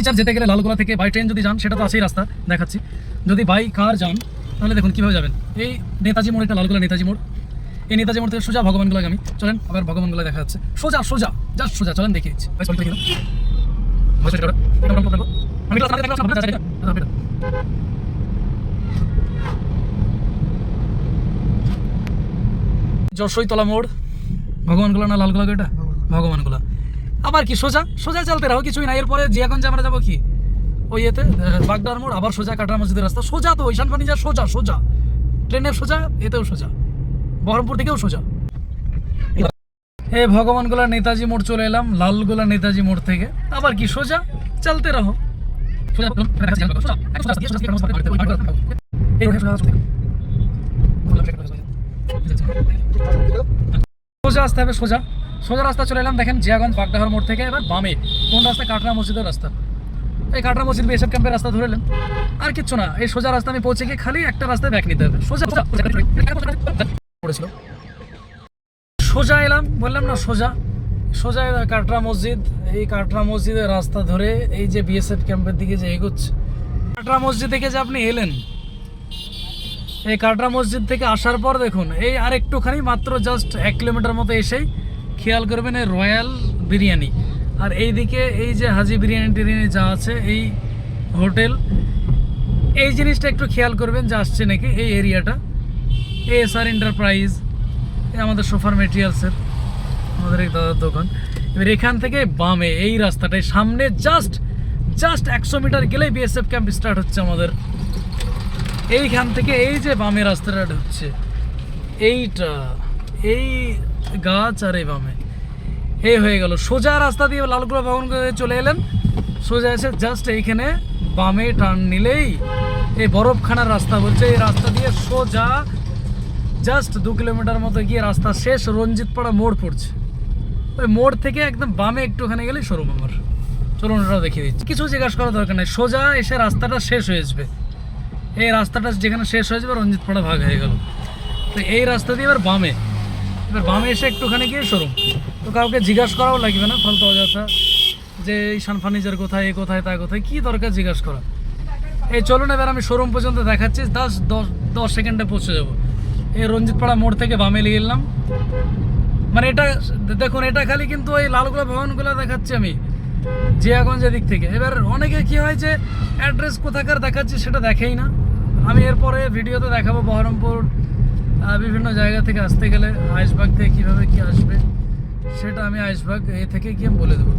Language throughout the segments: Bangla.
ফার্নিচার যেতে গেলে লালগোলা থেকে বাই ট্রেন যদি যান সেটা তো আছেই রাস্তা দেখাচ্ছি। যদি বাই কার যান তাহলে দেখুন কীভাবে যাবেন। এই নেতাজি মোড় এটা লালগোলা নেতাজি মোড়। এই নেতাজি মোড় থেকে সোজা ভগবানগুলো আমি। চলেন আবার ভগবানগুলো দেখা যাচ্ছে। সোজা সোজা জাস্ট সোজা চলেন দেখিয়ে দিচ্ছি। আমি এটা। যশোইতলা মোড়। ভগবানগুলো না লালগোলা এটা? ভগবানগুলা। আবার কি সোজা? সোজা চলতে রাখো কিছুই না। এরপরে জিয়াগঞ্জ আমরা যাব কি? ওই এতে বাগদার মোড়, আবার সোজা কাটার মসজিদের রাস্তা। সোজা তো, ঈশান যা সোজা সোজা। ট্রেনের সোজা, এতেও সোজা। বহরমপুর থেকেও সোজা। হে ভগবান গোলা নেতাজি মোড় চলে এলাম, লালগোলা নেতাজি মোড় থেকে। আবার কি সোজা? চলতে রাখো সোজা আসতে হবে, সোজা। সোজা রাস্তা চলে এলাম, দেখেন জিয়াগঞ্জ বাগডাহার মোড় থেকে, এবার বামে। কোন রাস্তা? কাটরা মসজিদের রাস্তা। এই কাটরা মসজিদ বিএসএফ ক্যাম্পের রাস্তা ধরে এলাম। আর কিচ্ছু না, এই সোজা রাস্তা আমি পৌঁছে গিয়ে খালি একটা রাস্তায় ব্যাক নিতে হবে। সোজা পড়েছিল। সোজা এলাম, বললাম না সোজা। সোজা কাটরা মসজিদ, এই কাটরা মসজিদের রাস্তা ধরে এই যে বিএসএফ ক্যাম্পের দিকে যে এগোচ্ছে। কাটরা মসজিদ থেকে যে আপনি এলেন, এই কাটরা মসজিদ থেকে আসার পর দেখুন, এই আর একটুখানি মাত্র জাস্ট এক কিলোমিটার মতো এসেই খেয়াল করবেন, এই রয়্যাল বিরিয়ানি। আর এইদিকে এই যে হাজি বিরিয়ানি টিরিয়ানি যা আছে, এই হোটেল, এই জিনিসটা একটু খেয়াল করবেন যে আসছে নাকি এই এরিয়াটা। এস আর এন্টারপ্রাইজ এই আমাদের সোফার মেটেরিয়ালসের, আমাদের এক দাদার দোকান। এবার এখান থেকে বামে, এই রাস্তাটায় সামনে জাস্ট জাস্ট একশো মিটার গেলেই বিএসএফ ক্যাম্প স্টার্ট হচ্ছে আমাদের। এইখান থেকে এই যে বামে রাস্তাটা ঢুকছে এইটা। এই গাছ আর এই বামে। এই হয়ে গেল। সোজা রাস্তা দিয়ে লালগুলা করে চলে এলেন। সোজা এসে জাস্ট এইখানে বামে টার্ন নিলেই এই বরফখানার রাস্তা বলছে। এই রাস্তা দিয়ে সোজা জাস্ট দু কিলোমিটার মতো গিয়ে রাস্তা শেষ রঞ্জিতপাড়া মোড় পড়ছে। ওই মোড় থেকে একদম বামে একটুখানি গেলেই শোরুম আমার। চলুন ওটাও দেখিয়ে দিচ্ছি। কিছু জিজ্ঞাসা করার দরকার নেই। সোজা এসে রাস্তাটা শেষ হয়ে যাবে। এই রাস্তাটা যেখানে শেষ হয়ে যাবে, রঞ্জিতপাড়া ভাগ হয়ে গেল। তো এই রাস্তা দিয়ে এবার বামে। এবার বামে এসে একটুখানি গিয়ে শোরুম তো কাউকে জিজ্ঞাসা করাও লাগবে না, ফালতু অযথা। যে এই সান ফার্নিচার কোথায়, এ কোথায়, তা কোথায়, কী দরকার জিজ্ঞাসা করা এই চলুন এবার আমি শোরুম পর্যন্ত দেখাচ্ছি, দশ দশ দশ সেকেন্ডে পৌঁছে যাব। এই রঞ্জিতপাড়া মোড় থেকে বামে নিয়ে এলাম মানে এটা, দেখুন, এটা খালি কিন্তু ওই লালগোলা ভবনগুলো দেখাচ্ছি আমি, জিয়াগঞ্জের দিক থেকে। এবার অনেকে কি হয় যে অ্যাড্রেস কোথাকার দেখাচ্ছি সেটা দেখেই না। আমি এরপরে ভিডিওতে দেখাবো বহরমপুর বিভিন্ন জায়গা থেকে আসতে গেলে আইসবাগ থেকে কীভাবে কি আসবে, সেটা আমি আইসবাগ এ থেকে গিয়ে বলে দেবো।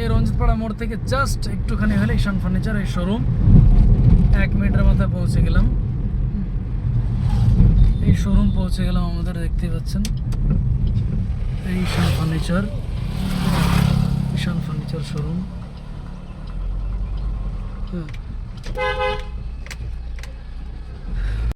এই রঞ্জিতপাড়া মোড় থেকে জাস্ট একটুখানি হলে ঈশান ফার্নিচার এই শোরুম এক মিনিটের মাথায় পৌঁছে গেলাম। এই শোরুম পৌঁছে গেলাম আমাদের দেখতে পাচ্ছেন। এই Ishan furniture Ishan furniture showroom হ্যাঁ